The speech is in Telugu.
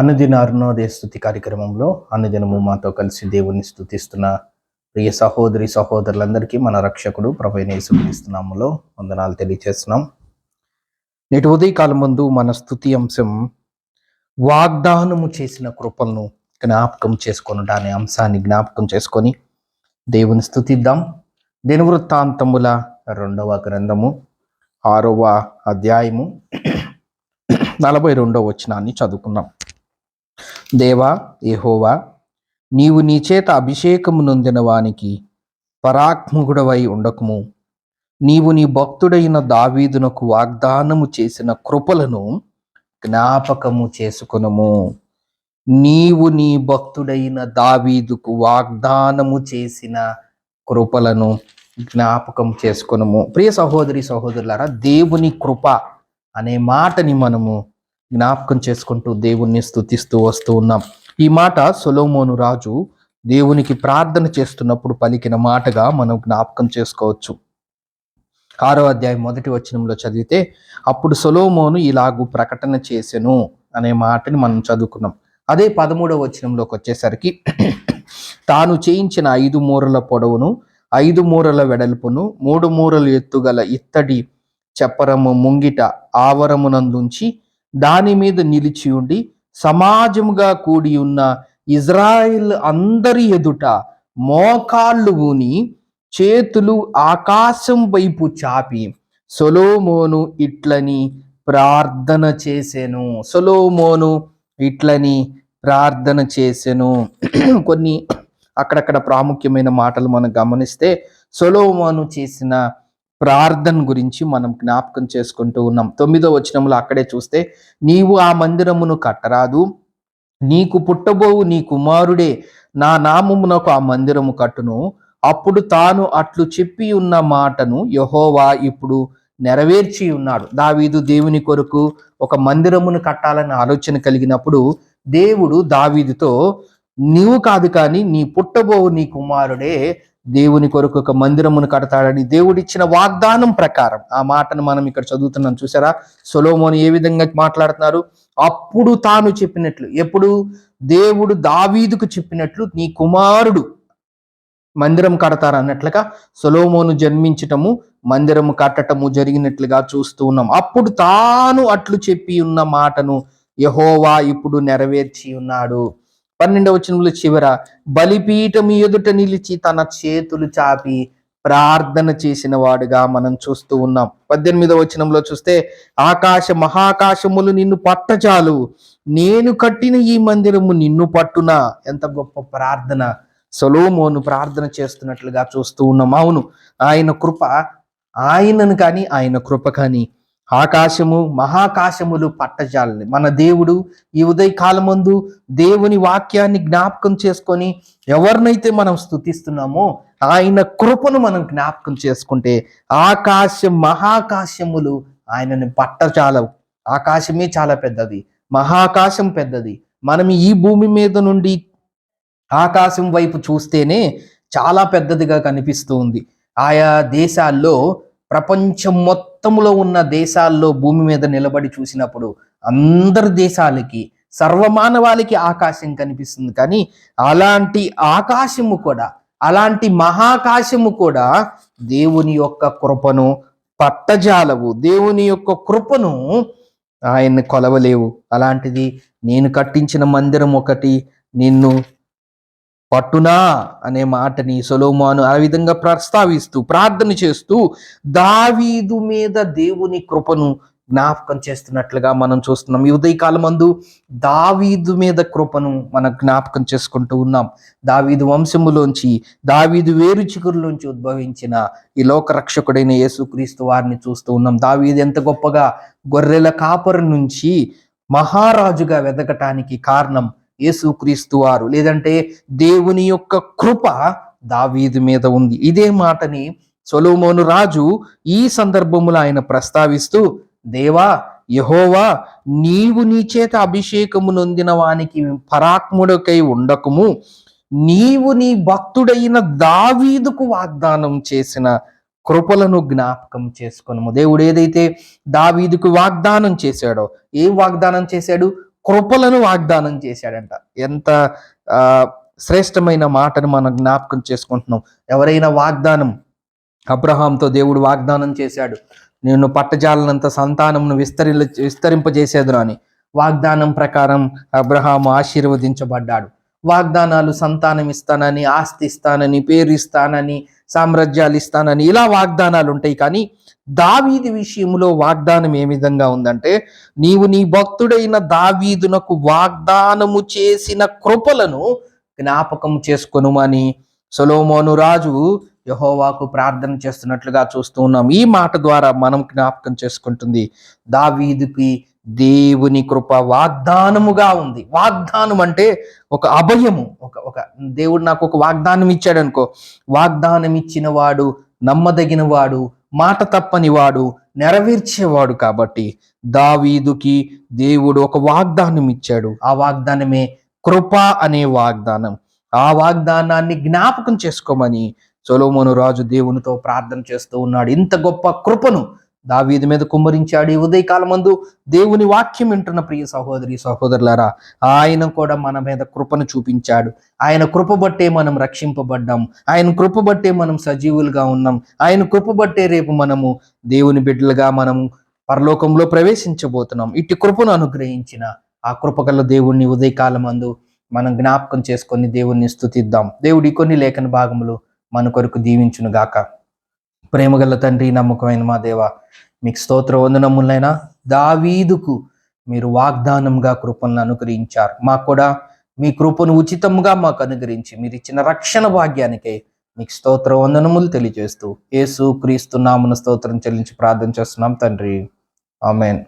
అనుదిన అరుణోదయ స్థుతి కార్యక్రమంలో అనుదినము మాతో కలిసి దేవుణ్ణి స్థుతిస్తున్న ప్రియ సహోదరి సహోదరులందరికీ మన రక్షకుడు ప్రభైన యేసుక్రీస్తునామలో వందనాలు తెలియజేస్తున్నాం నేటి ఉదయకాలం ముందు మన స్థుతి అంశం వాగ్దానము చేసిన కృపలను జ్ఞాపకం చేసుకొని అనే అంశాన్ని జ్ఞాపకం చేసుకొని దేవుని స్థుతిద్దాం దినవృత్తాంతముల రెండవ గ్రంథము ఆరవ అధ్యాయము నలభై రెండవ వచనాన్ని చదువుకున్నాం దేవా ఏహోవా నీవు నీ చేత అభిషేకము నొందిన వానికి పరాక్ముగుడవై ఉండకము. నీవు నీ భక్తుడైన దావీదునకు వాగ్దానము చేసిన కృపలను జ్ఞాపకము చేసుకునము. నీవు నీ భక్తుడైన దావీదుకు వాగ్దానము చేసిన కృపలను జ్ఞాపకం చేసుకునము. ప్రియ సహోదరి సహోదరులారా దేవుని కృప అనే మాటని మనము జ్ఞాపకం చేసుకుంటూ దేవుణ్ణి స్తుతిస్తూ వస్తూ ఉన్నాం. ఈ మాట సొలోమోను రాజు దేవునికి ప్రార్థన చేస్తున్నప్పుడు పలికిన మాటగా మనం జ్ఞాపకం చేసుకోవచ్చు. ఆరో అధ్యాయం మొదటి వచనంలో చదివితే అప్పుడు సొలోమోను ఇలాగూ ప్రకటన చేసెను అనే మాటని మనం చదువుకున్నాం. అదే పదమూడవ వచనంలోకి వచ్చేసరికి తాను చేయించిన ఐదు మూరల పొడవును ఐదు మూరల వెడల్పును మూడు మూరలు ఎత్తుగల ఇత్తడి చప్పరము ముంగిట ఆవరమునందుంచి దాని మీద నిలిచి ఉండి సమాజముగా కూడి ఉన్న ఇజ్రాయిల్ అందరి ఎదుట మోకాళ్ళు ఊని చేతులు ఆకాశం వైపు చాపి సొలోమోను ఇట్లని ప్రార్థన చేసెను. సొలోమోను ఇట్లని ప్రార్థన చేసెను. కొన్ని అక్కడక్కడ ప్రాముఖ్యమైన మాటలు మనం గమనిస్తే సొలోమోను చేసిన ప్రార్థన గురించి మనం జ్ఞాపకం చేసుకుంటూ ఉన్నాం. తొమ్మిదో వచనంలో అక్కడే చూస్తే నీవు ఆ మందిరమును కట్టరాదు. నీకు పుట్టబోవు నీ కుమారుడే నా నామమునకు ఆ మందిరము కట్టును. అప్పుడు తాను అట్లు చెప్పి ఉన్న మాటను యహోవా ఇప్పుడు నెరవేర్చి ఉన్నాడు. దావీదు దేవుని కొరకు ఒక మందిరమును కట్టాలని ఆలోచన కలిగినప్పుడు దేవుడు దావీదుతో నీవు కాదు కానీ నీ పుట్టబోవు నీ కుమారుడే. దేవుని కొరకు ఒక మందిరమును కడతాడని దేవుడిచ్చిన వాగ్దానం ప్రకారం. ఆ మాటను మనం ఇక్కడ చదువుతున్నాం చూసారా? సొలోమోని ఏ విధంగా మాట్లాడుతున్నారు? అప్పుడు తాను చెప్పినట్లు ఎప్పుడు? దేవుడు దావీదుకు చెప్పినట్లు నీ కుమారుడు మందిరం కడతారు అన్నట్లుగా సొలోమోను జన్మించటము మందిరము కట్టటము జరిగినట్లుగా చూస్తూ ఉన్నాం. అప్పుడు తాను అట్లు చెప్పి ఉన్న మాటను యహోవా ఇప్పుడు నెరవేర్చి ఉన్నాడు. పన్నెండవ వచనంలో చివర బలిపీఠం ఎదుట నిలిచి తన చేతులు చాపి ప్రార్థన చేసిన వాడుగా మనం చూస్తూ ఉన్నాం. పద్దెనిమిదవ వచనంలో చూస్తే ఆకాశ మహాకాశములు నిన్ను పట్టచాలు. నేను కట్టిన ఈ మందిరము నిన్ను పట్టునా. ఎంత గొప్ప ప్రార్థన. సొలోమోను ప్రార్థన చేస్తున్నట్లుగా చూస్తూ ఉన్నాం. అవును ఆయన కృప ఆయనను కానీ ఆయన కృప కానీ ఆకాశము మహాకాశములు పట్టజాలని. మన దేవుడు ఈ ఉదయకాలమందు దేవుని వాక్యాన్ని జ్ఞాపకం చేసుకొని ఎవరినైతే మనం స్థుతిస్తున్నామో ఆయన కృపను మనం జ్ఞాపకం చేసుకుంటే ఆకాశం మహాకాశములు ఆయనని పట్టజాలవు ఆకాశమే చాలా పెద్దది మహాకాశం పెద్దది. మనం ఈ భూమి మీద నుండి ఆకాశం వైపు చూస్తేనే చాలా పెద్దదిగా కనిపిస్తూ ఉంది. ఆయా దేశాల్లో ప్రపంచం మొత్తంలో ఉన్న దేశాల్లో భూమి మీద నిలబడి చూసినప్పుడు అందరి దేశాలకి సర్వమానవాళికి ఆకాశం కనిపిస్తుంది. కానీ అలాంటి ఆకాశము కూడా అలాంటి మహాకాశము కూడా దేవుని యొక్క కృపను పట్టజాలవు. దేవుని యొక్క కృపను ఆయన్ని కొలవలేవు. అలాంటిది నేను కట్టించిన మందిరం ఒకటి నిన్ను పట్టునా అనే మాటని సొలోమాను ఆ విధంగా ప్రస్తావిస్తూ ప్రార్థన చేస్తూ దావీదు మీద దేవుని కృపను జ్ఞాపకం చేస్తున్నట్లుగా మనం చూస్తున్నాం. ఈ ఉదయకాలం అందు దావీదు మీద కృపను మనం జ్ఞాపకం చేసుకుంటూ ఉన్నాం. దావీదు వంశములోంచి దావీదు వేరు చిగురులోంచి ఉద్భవించిన ఈ లోక రక్షకుడైన యేసుక్రీస్తు వారిని చూస్తూ ఉన్నాం. దావీదు ఎంత గొప్పగా గొర్రెల కాపరు నుంచి మహారాజుగా వెదకటానికి కారణం యేసుక్రీస్తు వారు. లేదంటే దేవుని యొక్క కృప దావీదు మీద ఉంది. ఇదే మాటని సొలోమోను రాజు ఈ సందర్భములో ఆయన ప్రస్తావిస్తూ దేవా యహోవా నీవు నీ చేత అభిషేకము నొందిన వానికి పరాక్ముడకై ఉండకము. నీవు నీ భక్తుడైన దావీదుకు వాగ్దానం చేసిన కృపలను జ్ఞాపకం చేసుకొనము. దేవుడు ఏదైతే దావీదుకు వాగ్దానం చేశాడో ఏం వాగ్దానం చేశాడు? కృపలను వాగ్దానం చేశాడంట. ఎంత శ్రేష్టమైన మాటను మనం జ్ఞాపకం చేసుకుంటున్నాం. ఎవరైనా వాగ్దానం అబ్రహాంతో దేవుడు వాగ్దానం చేశాడు. నేను పట్టజాలనంత సంతానంను విస్తరి విస్తరింపజేసేదును అని వాగ్దానం ప్రకారం అబ్రహాము ఆశీర్వదించబడ్డాడు. వాగ్దానాలు సంతానం ఇస్తానని ఆస్తి ఇస్తానని పేరు ఇస్తానని సామ్రాజ్యాలు ఇస్తానని ఇలా వాగ్దానాలు ఉంటాయి. కానీ దావీది విషయంలో వాగ్దానం ఏ విధంగా ఉందంటే నీవు నీ భక్తుడైన దావీదునకు వాగ్దానము చేసిన కృపలను జ్ఞాపకం చేసుకొనుమని సొలోమోను రాజు యహోవాకు ప్రార్థన చేస్తున్నట్లుగా చూస్తూ ఉన్నాం. ఈ మాట ద్వారా మనం జ్ఞాపకం చేసుకుంటుంది. దావీదుకి దేవుని కృప వాగ్దానముగా ఉంది. వాగ్దానం అంటే ఒక అభయము. ఒక ఒక దేవుడు నాకు ఒక వాగ్దానం ఇచ్చాడు అనుకో. వాగ్దానం ఇచ్చిన వాడు నమ్మదగిన వాడు మాట తప్పని వాడు నెరవేర్చేవాడు కాబట్టి దావీదుకి దేవుడు ఒక వాగ్దానం ఇచ్చాడు. ఆ వాగ్దానమే కృప అనే వాగ్దానం. ఆ వాగ్దానాన్ని జ్ఞాపకం చేసుకోమని సొలోమోను రాజు దేవునితో ప్రార్థన చేస్తూ ఉన్నాడు. ఇంత గొప్ప కృపను దావీది మీద కుమ్మరించాడు ఈ ఉదయకాలమందు దేవుని వాక్యం వింటున్న ప్రియ సహోదరి సహోదరులారా ఆయన కూడా మన మీద కృపను చూపించాడు. ఆయన కృప బట్టే మనం రక్షింపబడ్డాం. ఆయన కృప బట్టే మనం సజీవులుగా ఉన్నాం. ఆయన కృప బట్టే రేపు మనము దేవుని బిడ్డలుగా మనము పరలోకంలో ప్రవేశించబోతున్నాం. ఇట్టి కృపను అనుగ్రహించిన ఆ కృపగల దేవుణ్ణి ఉదయకాలమందు మనం జ్ఞాపకం చేసుకొని దేవుణ్ణి స్థుతిద్దాం దేవుడి కొన్ని లేఖన భాగములు మన కొరకు దీవించునుగాక. గాక ప్రేమగల తండ్రి నమ్మకమైన మా దేవ మీకు స్తోత్ర వందనములైనా దావీదుకు మీరు వాగ్దానంగా కృపను అనుగ్రహించారు. మాకు కూడా మీ కృపను ఉచితంగా మాకు అనుగ్రహించి మీరు ఇచ్చిన రక్షణ భాగ్యానికే మీకు స్తోత్ర వందనములు తెలియజేస్తూ యేసు క్రీస్తు నామన స్తోత్రం చెల్లించి ప్రార్థన చేస్తున్నాం తండ్రి. ఆమెన్.